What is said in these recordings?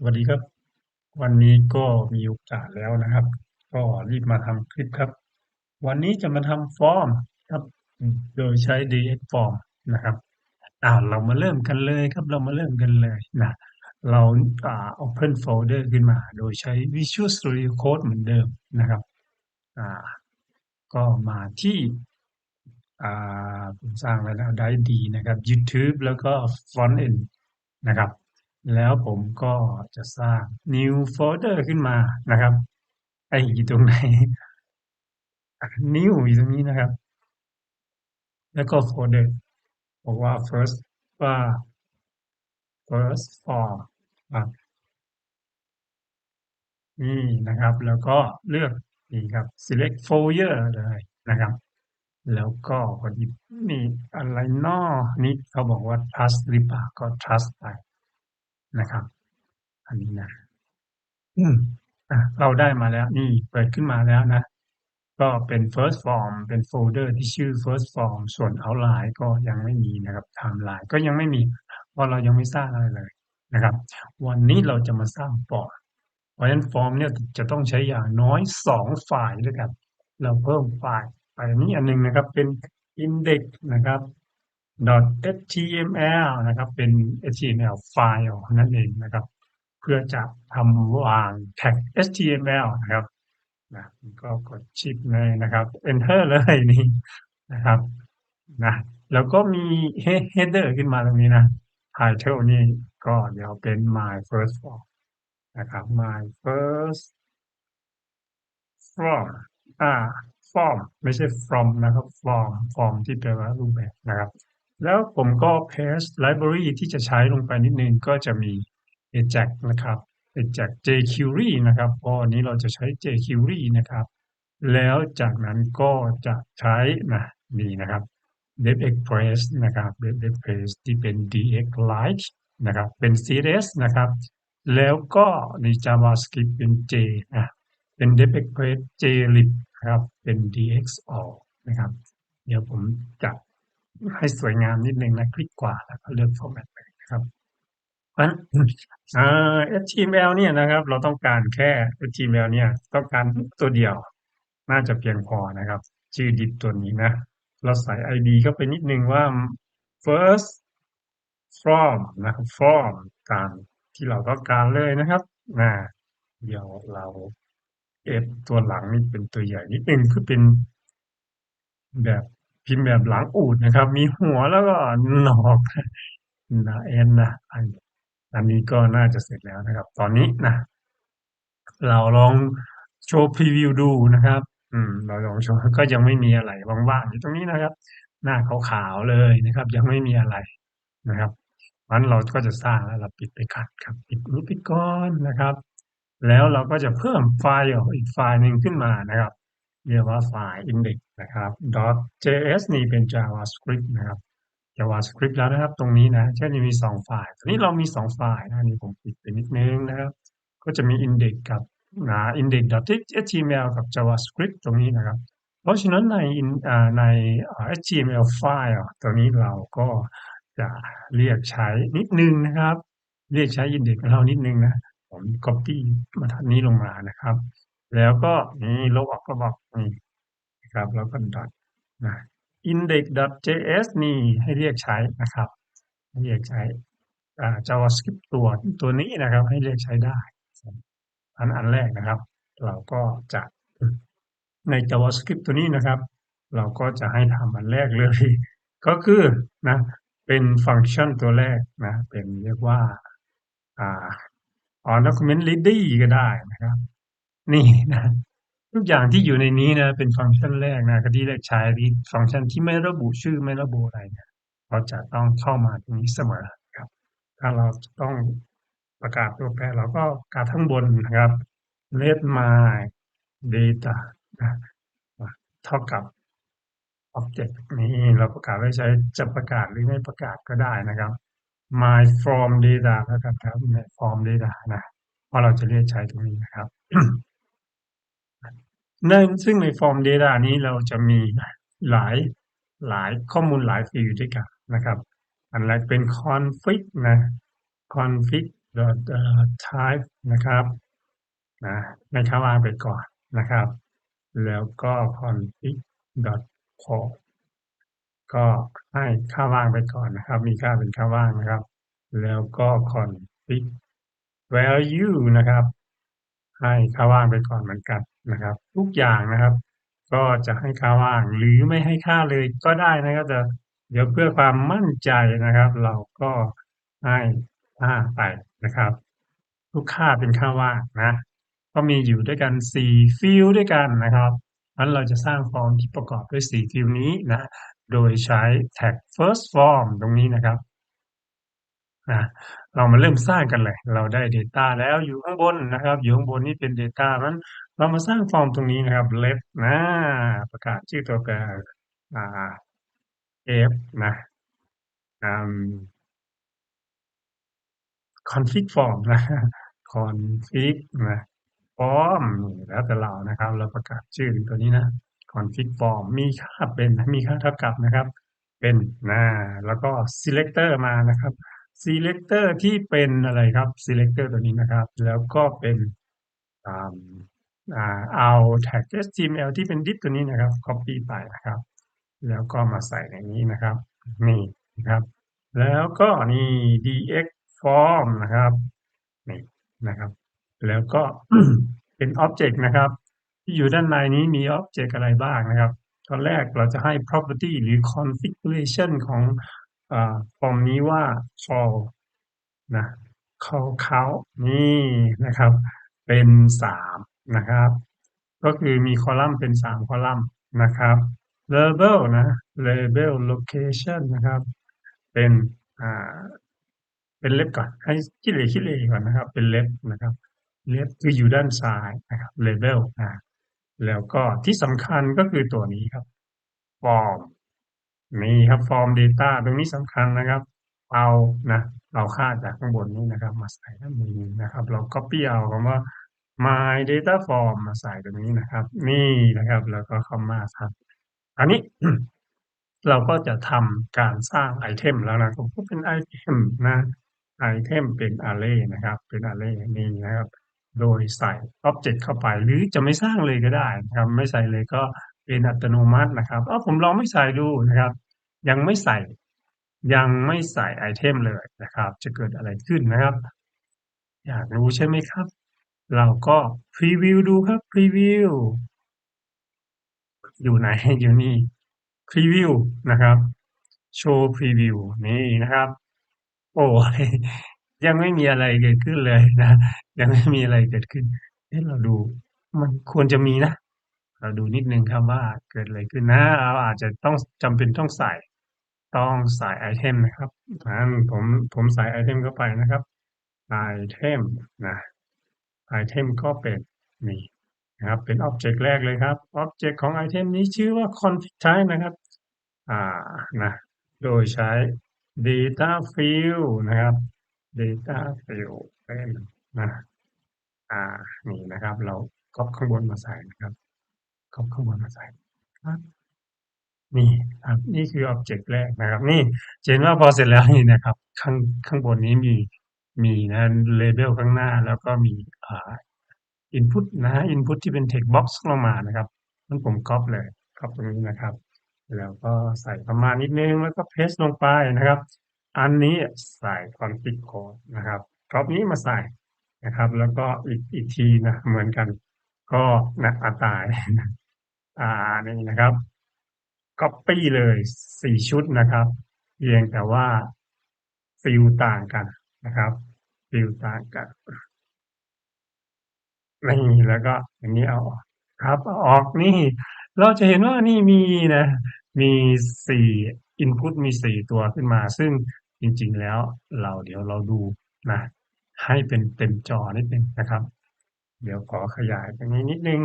สวัสดีครับ วันนี้ก็มีโอกาสแล้วนะครับ ก็รีบมาทำคลิปครับ วันนี้จะมาทำฟอร์มครับ โดยใช้ DX Form นะครับอ่าเรามาเริ่มกันเลยครับ เรามาเริ่มกันเลยนะเราอ่า Open Folder ขึ้นมา โดยใช้ Visual Studio Code เหมือนเดิมนะครับอ่าก็มาที่อ่าผมสร้างไว้แล้วได้ดีนะครับ YouTube แล้วก็ Front End นะครับ แล้วผมก็จะสร้าง new folder ขึ้นมานะครับ ไออยู่ตรงไหน new อยู่ตรงนี้นะครับ แล้วก็ folder บอกว่า first ว่า first for ครับนี่นะครับ แล้วก็เลือกนี่ครับ select folder เลยนะครับ แล้วก็พอดีนี่อะไรนอนี่เขาบอกว่า trust หรือเปล่าก็ trust ไป นะครับ อันนี้นะ อืมอะเราได้มาแล้ว นี่เปิดขึ้นมาแล้วนะ ก็เป็น first form เป็นโฟลเดอร์ที่ชื่อ first form ส่วน outline ก็ยังไม่มีนะครับ timeline ก็ยังไม่มี เพราะเรายังไม่สร้างอะไรเลยนะครับ วันนี้เราจะมาสร้างฟอร์มเพราะฉะนั้นฟอร์มเนี่ยจะต้องใช้อย่างน้อยสองไฟล์ด้วยกัน เราเพิ่มไฟล์ไปนี้อันหนึงนะครับ เป็น index นะครับ .html นะครับ เป็น html ไฟล์นั่นเองนะครับ เพื่อจะทำวางแท็ก html นะครับนะก็กดชิปเลยนะครับ enter เลยนี่นะครับนะแล้วก็มี header ขึ้นมาตรงนี้นะ title นี่ก็เดี๋ยวเป็น my first form นะครับ my first form อ่า form ไม่ใช่ from นะครับ form form ที่แปลว่ารูปแบบนะครับ แล้วผมก็ paste library ที่จะใช้ลงไปนิดนึงก็จะมี Ajax นะครับ Ajax jQuery นะครับเพราะวันนี้เราจะใช้ jQuery นะครับ แล้วจากนั้นก็จะใช้นะนี่นะครับ DevExpress นะครับ DevExpress ที่เป็น DX Lite นะครับเป็น CSS นะครับแล้วก็ใน JavaScript เป็น J นะเป็น DevExpress JLib นะครับเป็น DXall นะครับ เดี๋ยวผมจะ ให้สวยงามนิดนึงนะคลิกขวาแล้วก็เลือก format ไปนะครับเพราะฉะนั้นอ่า HTML เนี่ยนะครับ เราต้องการแค่ HTML เนี่ย ต้องการตัวเดียว น่าจะเพียงพอนะครับ ชื่อดิบตัวนี้นะ เราใส่ ID เข้าไปนิดนึงว่า first from นะครับ from ตามที่เราต้องการเลยนะครับนะเดี๋ยวเราเอฟตัวหลังนี่เป็นตัวใหญ่นิดนึงคือเป็นแบบ พิมพ์แบบหลังอูดนะครับ มีหัวแล้วก็หนอกนะเอ็นนะอันอันนี้ก็น่าจะเสร็จแล้วนะครับ ตอนนี้นะ เราลองโชว์พรีวิวดูนะครับ อืม เราลองโชว์ก็ยังไม่มีอะไรว่างๆอยู่ตรงนี้นะครับ หน้าขาวๆเลยนะครับ ยังไม่มีอะไรนะครับมันเราก็จะสร้างแล้วเราปิดไปขัดครับ ปิดนี้ไปก่อนนะครับ แล้วเราก็จะเพิ่มไฟล์อีกไฟล์หนึ่งขึ้นมานะครับ เรียกว่าไฟล์ index นะครับ .js นี่เป็น javascript นะครับ javascript แล้วนะครับตรงนี้นะเช่นมีสองไฟล์ตอนนี้เรามีสองไฟล์นะนี่ผมปิดไปนิดนึงนะครับ ก็จะมี index กับนะ index.html กับ javascript ตรงนี้นะครับ เพราะฉะนั้นในใน html ไฟล์ตัวนี้เราก็จะเรียกใช้นิดนึงนะครับ เรียกใช้ index ของเรานิดนึงนะผม copy มาทันนี้ลงมานะครับ แล้วก็นี่ลบออกก็บอกนี่นะครับแล้วก็ dot นะ index.js นี่ให้เรียกใช้นะครับให้เรียกใช้ javascript ตัวตัวนี้นะครับ ให้เรียกใช้ได้ อันอันแรกนะครับ เราก็จะใน javascript ตัวนี้นะครับ เราก็จะให้ทำอันแรกเลย ก็คือนะเป็นฟังก์ชันตัวแรกนะเป็นเรียกว่าอ่า on document ready ก็ได้นะครับ นี่นะทุกอย่างที่อยู่ในนี้นะ เป็นฟังก์ชันแรกนะที่เรียกใช้ที่ฟังก์ชันที่ไม่ระบุชื่อไม่ระบุอะไรเนี่ยเราจะต้องเข้ามาตรงนี้เสมอครับ ถ้าเราต้องประกาศตัวแปรเราก็การทั้งบนนะครับ let my data นะเท่ากับ object นี้เราประกาศไว้ใช้จะประกาศหรือไม่ประกาศก็ได้นะครับ my form data เท่ากับครับใน form data นะเพราะเราจะเรียกใช้ตรงนี้นะครับ ใน ซึ่งใน form data นี้เราจะมีหลายหลายข้อมูลหลายฟิลด์ด้วยกันนะครับ อันแรกเป็น config นะ config type นะครับนะในค่าว่างไปก่อนนะครับ แล้วก็ config dot port ก็ให้ค่าว่างไปก่อนนะครับ มีค่าเป็นค่าว่างนะครับ แล้วก็ config value นะครับ ให้ค่าว่างไปก่อนเหมือนกัน นะครับ ทุกอย่างนะครับ ก็จะให้ค่าว่างหรือไม่ให้ค่าเลยก็ได้นะครับแต่เดี๋ยวเพื่อความมั่นใจนะครับ เราก็ให้ค่าไปนะครับ ทุกค่าเป็นค่าว่างนะก็มีอยู่ด้วยกันสี่ฟิลด้วยกันนะครับนั้นเราจะสร้างฟอร์มที่ประกอบด้วยสี่ฟิลนี้นะ โดยใช้ tag first form ตรงนี้นะครับ นะเรามาเริ่มสร้างกันเลย เราได้ Data แล้วอยู่ข้างบนนะครับ อยู่ข้างบนนี่เป็น Data นั้นเรามาสร้างฟอร์มตรงนี้นะครับ let นะประกาศชื่อตัวแปรอ่า f นะอืม config form นะ config นะ form นี่แล้วแต่เรานะครับ เราประกาศชื่อตัวนี้นะ config form มีค่าเป็นมีค่าเท่ากับนะครับ เป็นนะแล้วก็ selector มานะครับ selector ที่เป็นอะไรครับ selector ตัวนี้นะครับ แล้วก็เป็นอ่าอ่าเอา tag html ที่เป็น div ตัวนี้นะครับ copy ไปนะครับ แล้วก็มาใส่ในนี้นะครับ นี่นะครับ แล้วก็นี่ dx form นะครับนี่นะครับ แล้วก็เป็น object นะครับ ที่อยู่ด้านในนี้มี object อะไรบ้างนะครับ ตอนแรกเราจะให้ property หรือ configuration ของ ฟอร์มนี้ว่า call นะ call count นี่นะครับ เป็นสามนะครับ ก็คือมีคอลัมน์เป็นสามคอลัมน์นะครับ label นะ label location นะครับ เป็นอ่าเป็นเล็บก่อน ให้คิดเลยคิดเลยก่อนนะครับ เป็นเล็บนะครับ เล็บคืออยู่ด้านซ้ายนะครับ label อ่าแล้วก็ที่สำคัญก็คือตัวนี้ครับ form นี่ครับ form data ตรงนี้สำคัญนะครับ เอานะเอาค่าจากข้างบนนี้นะครับ มาใส่ด้านนี้นะครับ เรา copy เอาคำว่า my data form มาใส่ตรงนี้นะครับ นี่นะครับ แล้วก็เข้ามาครับอันนี้เราก็จะทำการสร้างไอเทมแล้วนะผมก็เป็นไอเทมนะไอเทมเป็น array นะครับ เป็น array นี่นะครับ โดยใส่ object เข้าไป หรือจะไม่สร้างเลยก็ได้นะครับ ไม่ใส่เลยก็ เป็นอัตโนมัตินะครับเออผมลองไม่ใส่ดูนะครับ ยังไม่ใส่ ยังไม่ใส่ไอเทมเลยนะครับ จะเกิดอะไรขึ้นนะครับ อยากรู้ใช่ไหมครับ เราก็พรีวิวดูครับพรีวิวอยู่ไหนอยู่นี่พรีวิวนะครับโชว์พรีวิวนี่นะครับ โอ้ยยังไม่มีอะไรเกิดขึ้นเลยนะ ยังไม่มีอะไรเกิดขึ้นเอ๊ะเราดู มันควรจะมีนะ เราดูนิดนึงครับว่าเกิดอะไรขึ้นนะเราอาจจะต้องจำเป็นต้องใส่ต้องใส่ไอเทมนะครับงั้นผมผมใส่ไอเทมเข้าไปนะครับไอเทมนะไอเทมก็เป็นนี่นะครับเป็น Object แรกเลยครับ Object ของไอเทมนี้ชื่อว่า config type นะครับอ่านะโดยใช้ data field นะครับ data field เป็นนะอ่านี่นะครับ เราก๊อปข้างบนมาใส่นะครับ ก๊อปข้างบนมาใส่ครับนี่ครับนี่คือ Object แรกนะครับ นี่เห็นว่าพอเสร็จแล้วนี่นะครับ ข้างข้างบนนี้มีมีนะ label ข้างหน้า แล้วก็มีอ่า input นะ input ที่เป็น text box ลงมานะครับนั่นผมก๊อปเลยก๊อปตรงนี้นะครับ แล้วก็ใส่ประมาณนิดนึงแล้วก็ paste ลงไปนะครับ อันนี้ใส่ config code นะครับก๊อปนี้มาใส่นะครับ แล้วก็อีกอีกทีนะเหมือนกัน ก็นะอาตาย อ่านี่นะครับ copy เลยสี่ชุดนะครับ เพียงแต่ว่าฟิลต่างกันนะครับฟิลต่างกันนี่แล้วก็อย่างนี้เอาออกครับเอาออกนี่ เราจะเห็นว่านี่มีนะ มีสี่ input มีสี่ตัวขึ้นมา ซึ่งจริง ๆ แล้วเราเดี๋ยวเราดูนะ ให้เป็นเต็มจอนิดนึงนะครับ เดี๋ยวขอขยายตรงนี้นิดนึง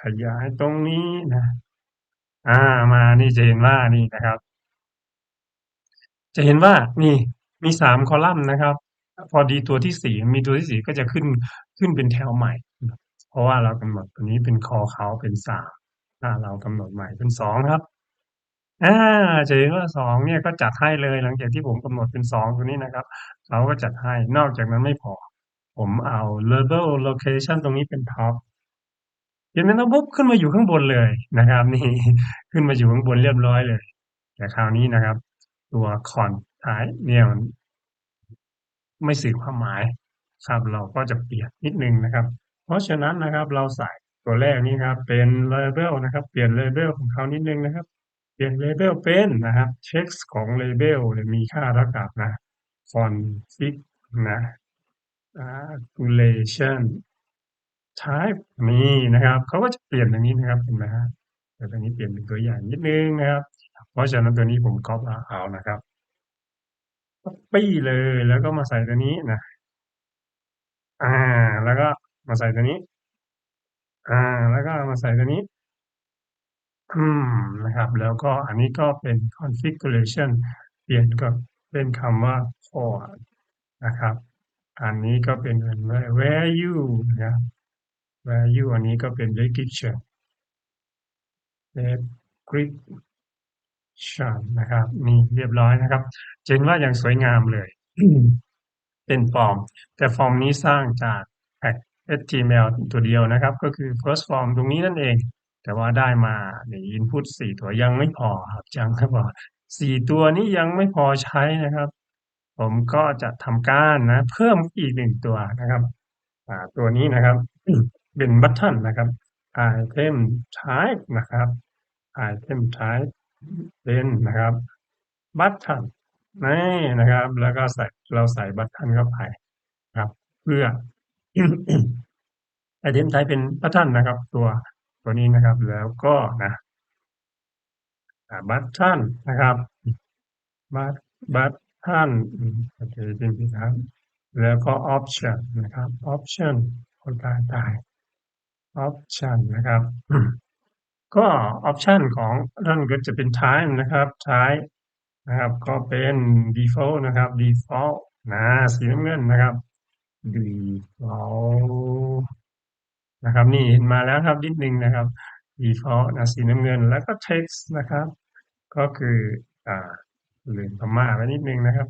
ขยายตรงนี้นะ อ่ามานี่จะเห็นว่านี่นะครับ จะเห็นว่านี่มีสามคอลัมน์นะครับ พอดีตัวที่สี่มีตัวที่สี่ก็จะขึ้นขึ้นเป็นแถวใหม่ เพราะว่าเรากำหนดตัวนี้เป็นคอเขาเป็นสามถ้าเรากำหนดใหม่เป็นสองครับอ่าจะเห็นว่าสองเนี่ยก็จัดให้เลยหลังจากที่ผมกำหนดเป็นสองตัวนี้นะครับเขาก็จัดให้นอกจากนั้นไม่พอ ผมเอา label location ตรงนี้เป็น top เห็นไหมครับปุ๊บขึ้นมาอยู่ข้างบนเลยนะครับ นี่ขึ้นมาอยู่ข้างบนเรียบร้อยเลย แต่คราวนี้นะครับ ตัวคอนท้ายเนี่ยมันไม่สื่อความหมายครับเราก็จะเปลี่ยนนิดนึงนะครับ เพราะฉะนั้นนะครับเราใส่ตัวแรกนี้ครับ เป็น label นะครับ เปลี่ยน label ของเขานิดนึงนะครับ เปลี่ยน label เป็นนะครับ text ของ label เนี่ยมีค่าเท่ากับนะ config นะ calculation type นี่นะครับเขาก็จะเปลี่ยนอย่างนี้นะครับเห็นไหมฮะแต่ตรงนี้เปลี่ยนเป็นตัวอย่างนิดนึงนะครับ เพราะฉะนั้นตัวนี้ผมก๊อปเอานะครับ copy เลยแล้วก็มาใส่ตัวนี้นะ อ่า แล้วก็มาใส่ตัวนี้ อ่า แล้วก็มาใส่ตัวนี้ อืมนะครับ แล้วก็อันนี้ก็เป็น configuration เปลี่ยนก็เป็นคำว่า port นะครับ อันนี้ก็เป็น value นะครับ value อันนี้ก็เป็น description description นะครับ นี่เรียบร้อยนะครับเจนว่าอย่างสวยงามเลย เป็นฟอร์ม แต่ฟอร์มนี้สร้างจากแท็ก HTML ตัวเดียวนะครับ ก็คือ first form ตรงนี้นั่นเอง แต่ว่าได้มาใน input สี่ตัวยังไม่พอครับยังไม่พอสี่ตัวนี้ยังไม่พอใช้นะครับ ผมก็จะทำการนะ เพิ่มอีกหนึ่งตัวนะครับตัวนี้นะครับ เป็น button นะครับ item type นะครับ item type เป็นนะครับ button นี่นะครับ แล้วก็ใส่เราใส่ button เข้าไปครับ เพื่อ item type เป็น button นะครับ ตัวตัวนี้นะครับ แล้วก็นะอ่า button นะครับ but button โอเคเป็นที่ครับ แล้วก็ option นะครับ option คนตายตาย option นะครับ ก็ option ของท่านก็จะเป็น time นะครับ time นะครับ ก็เป็น default นะครับ default นะสีน้ำเงินนะครับ default นะครับนี่เห็นมาแล้วครับนิดนึงนะครับ default นะสีน้ำเงินแล้วก็ text นะครับ ก็คืออ่าลืมพม่าไว้นิดนึงนะครับ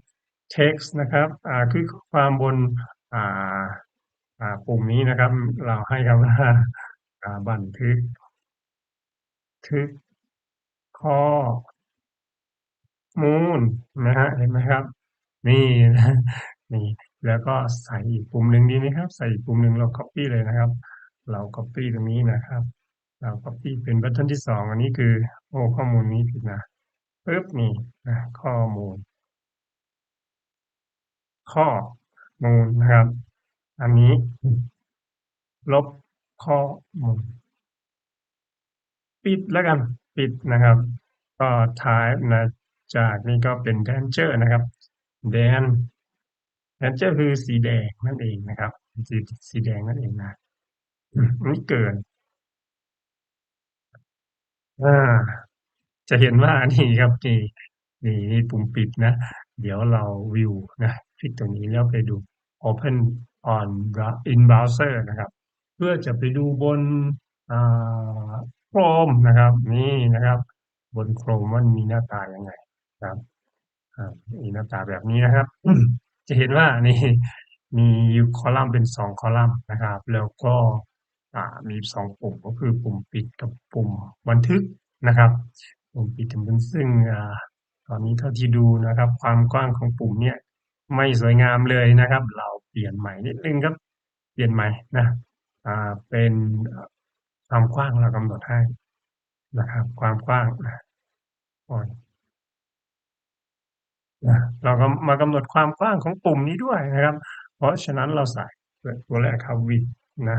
text นะครับอ่าคือความบนอ่า ปุ่มนี้นะครับ เราให้คำว่าบันทึก ทึกข้อมูลนะฮะเห็นไหมครับ นี่นะนี่แล้วก็ใส่อีกปุ่มหนึ่งดีไหมครับ ใส่อีกปุ่มหนึ่งเรา copy เลยนะครับ เรา copy ตรงนี้นะครับ เรา copy เป็นบัตเทนที่สองอันนี้คือ โอ้ข้อมูลนี้ผิดนะปึ๊บนี่นะข้อมูล ข้อมูลนะครับ อันนี้ ลบข้อมูลปิดแล้วกันปิดนะครับ ก็ท้ายนะจากนี้ก็เป็น danger นะครับ dan danger คือสีแดงนั่นเองนะครับ สีสีแดงนั่นเองนะไม่เกินอ่าจะเห็นว่านี่ครับนี่นี่นี่ปุ่มปิดนะ เดี๋ยวเราวิวนะคลิกตรงนี้แล้วไปดู open on in browser นะครับ เพื่อจะไปดูบนอ่า Chrome นะครับ นี่นะครับ บน Chrome มันมีหน้าตายังไงครับอีหน้าตาแบบนี้นะครับ จะเห็นว่านี่มีคอลัมน์เป็นสองคอลัมน์นะครับ แล้วก็มีสองปุ่มก็คือปุ่มปิดกับปุ่มบันทึกนะครับ ปุ่มปิดกับบันซึ่งอตอนนี้เท่าที่ดูนะครับ ความกว้างของปุ่มเนี่ยไม่สวยงามเลยนะครับ เรา ปลี่ยนใหม่นิดนึงครับ เปลี่ยนใหม่นะอ่าเป็นความกว้างเรากำหนดให้นะครับ ความกว้างนะนะเราก็มากำหนดความกว้างของปุ่มนี้ด้วยนะครับ เพราะฉะนั้นเราใส่ตัวแรกครับ width นะ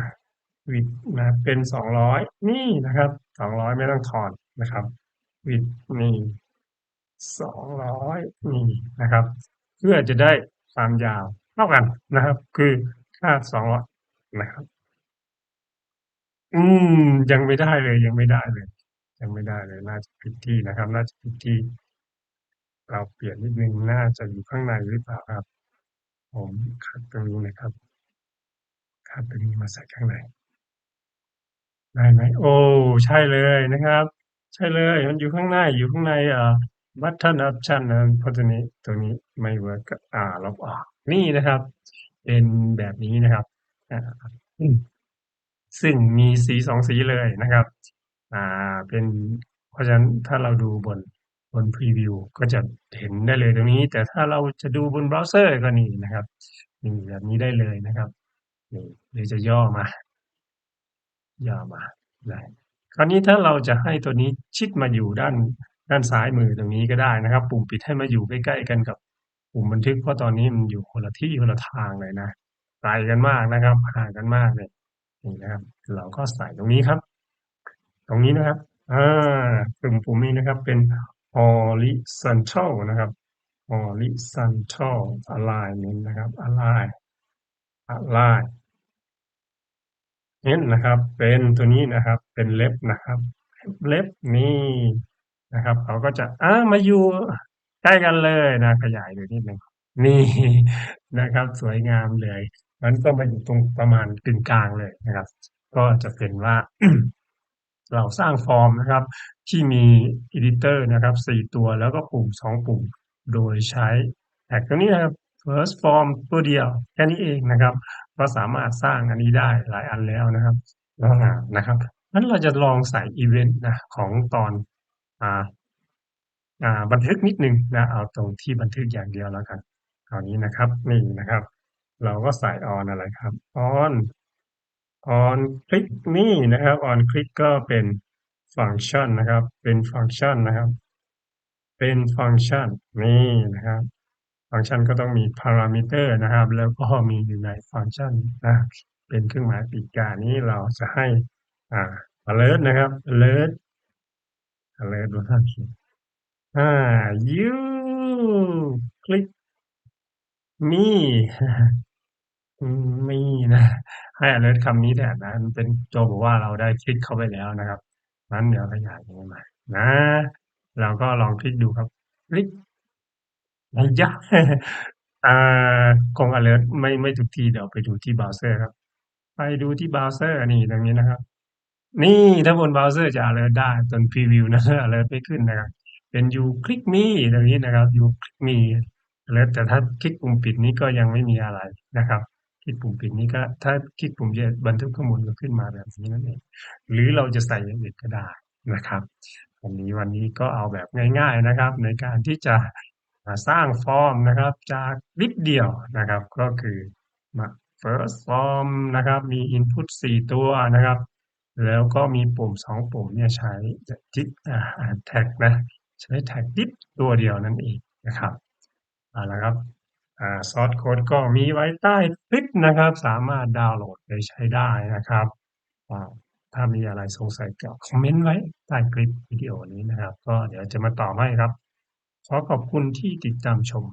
width นะเป็นสองร้อยนี่นะครับสองร้อยไม่ต้องถอนนะครับ width นี่สองร้อยนี่นะครับ เพื่อจะได้ความยาว เท่ากันนะครับ คือค่าสองร้อยนะครับ อืม ยังไม่ได้เลย ยังไม่ได้เลย ยังไม่ได้เลย น่าจะผิดที่นะครับ น่าจะผิดที่ เราเปลี่ยนนิดนึงน่าจะอยู่ข้างในหรือเปล่าครับ ผมคัดตรงนี้นะครับคัดตรงนี้มาใส่ข้างในได้ไหมโอ้ใช่เลยนะครับ ใช่เลย มันอยู่ข้างในอยู่ข้างในอ่า button option นะเพราะตัวนี้ตัวนี้ไม่เวิร์กก็อ่าลบออก นี่นะครับ เป็นแบบนี้นะครับอ่าซึ่งมีสีสองสีเลยนะครับ อ่าเป็นเพราะฉะนั้นถ้าเราดูบนบนพรีวิวก็จะเห็นได้เลยตรงนี้ แต่ถ้าเราจะดูบนเบราว์เซอร์ก็นี่นะครับนี่แบบนี้ได้เลยนะครับนี่หรือจะย่อมา ย่อมาได้คราวนี้ถ้าเราจะให้ตัวนี้ชิดมาอยู่ด้าน ด้านซ้ายมือตรงนี้ก็ได้นะครับ ปุ่มปิดให้มาอยู่ใกล้ ๆ กันกับปุ่มบันทึกเพราะตอนนี้มันอยู่คนละที่คนละทางเลยนะไกลกันมากนะครับห่างกันมากเลยนี่นะครับ เราก็ใส่ตรงนี้ครับ ตรงนี้นะครับอ่าปุ่มปุ่มนี้นะครับเป็น horizontal นะครับ horizontal alignment นะครับ align align เน้นนะครับ เป็นตัวนี้นะครับ เป็นเล็บนะครับ เล็บนี่ นะครับ เขาก็จะอ่ามาอยู่ใกล้กันเลยนะ ขยายดูนิดหนึ่ง นี่ นะครับ สวยงามเลย มันก็มาอยู่ตรงประมาณกึ่งกลางเลยนะครับ ก็จะเป็นว่า เราสร้างฟอร์มนะครับ ที่มี editor นะครับสี่ตัว แล้วก็ปุ่มสองปุ่ม โดยใช้แท็กตัวนี้นะครับ first form ตัวเดียว แค่นี้เองนะครับ ก็สามารถสร้างอันนี้ได้หลายอันแล้วนะครับอ่านะครับนั้นเราจะลองใส่อีเวนต์นะ ของตอน อ่าอ่าบันทึกนิดนึงนะเอาตรงที่บันทึกอย่างเดียวแล้วกันคราวนี้นะครับนี่นะครับ เราก็ใส่ on อะไรครับ on on click นี่นะครับ on click ก็เป็นฟังก์ชันนะครับ เป็นฟังก์ชันนะครับ เป็นฟังก์ชันนี่นะครับ ฟังก์ชันก็ต้องมีพารามิเตอร์นะครับ แล้วก็มีอยู่ในฟังก์ชันนะเป็นเครื่องหมายปีกานี้เราจะให้อ่า alert นะครับ alert alert ว่าท่านเขียนอ่า you click me มมีนะ ให้ alert คำนี้แทนนะมันเป็นตัวบอกว่าเราได้คลิกเข้าไปแล้วนะครับนั้นเดี๋ยวขยายตรงนี้มานะเราก็ลองคลิกดูครับ คลิกไอ้ยะอ่าคง alert ไม่ไม่ทุกทีเดี๋ยวไปดูที่เบราว์เซอร์ครับ ไปดูที่เบราว์เซอร์นี่ตรงนี้นะครับ นี่ถ้าบนเบราว์เซอร์จะ alert ได้ตอนพรีวิวนะ alert ไม่ขึ้นนะครับ เป็น you click me ตรงนี้นะครับ you click me alert แต่ถ้าคลิกปุ่มปิดนี้ก็ยังไม่มีอะไรนะครับ คลิกปุ่มปิดนี้ก็ถ้าคลิกปุ่มจะบันทึกข้อมูลก็ขึ้นมาแบบนี้นั่นเอง หรือเราจะใส่อย่างอื่นก็ได้นะครับวันนี้วันนี้ก็เอาแบบง่าย ๆนะครับ ในการที่จะอ่าสร้างฟอร์มนะครับ จากนิดเดียวนะครับ ก็คือมา first form นะครับ มี input สี่ตัวนะครับ แล้วก็มีปุ่มสองปุ่มเนี่ยใช้ทิปอ่าแท็กนะใช้แท็กดิฟตัวเดียวนั่นเองนะครับเอาละครับอ่าซอสโค้ดก็มีไว้ใต้คลิปนะครับ สามารถดาวน์โหลดไปใช้ได้นะครับถ้ามีอะไรสงสัยก็คอมเมนต์ไว้ใต้คลิปวิดีโอนี้นะครับ ก็เดี๋ยวจะมาตอบให้ครับ ขอขอบคุณที่ติดตามชม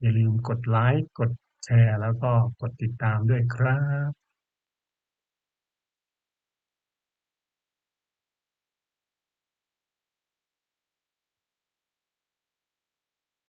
อย่าลืมกดไลค์กดแชร์แล้วก็กดติดตามด้วยครับ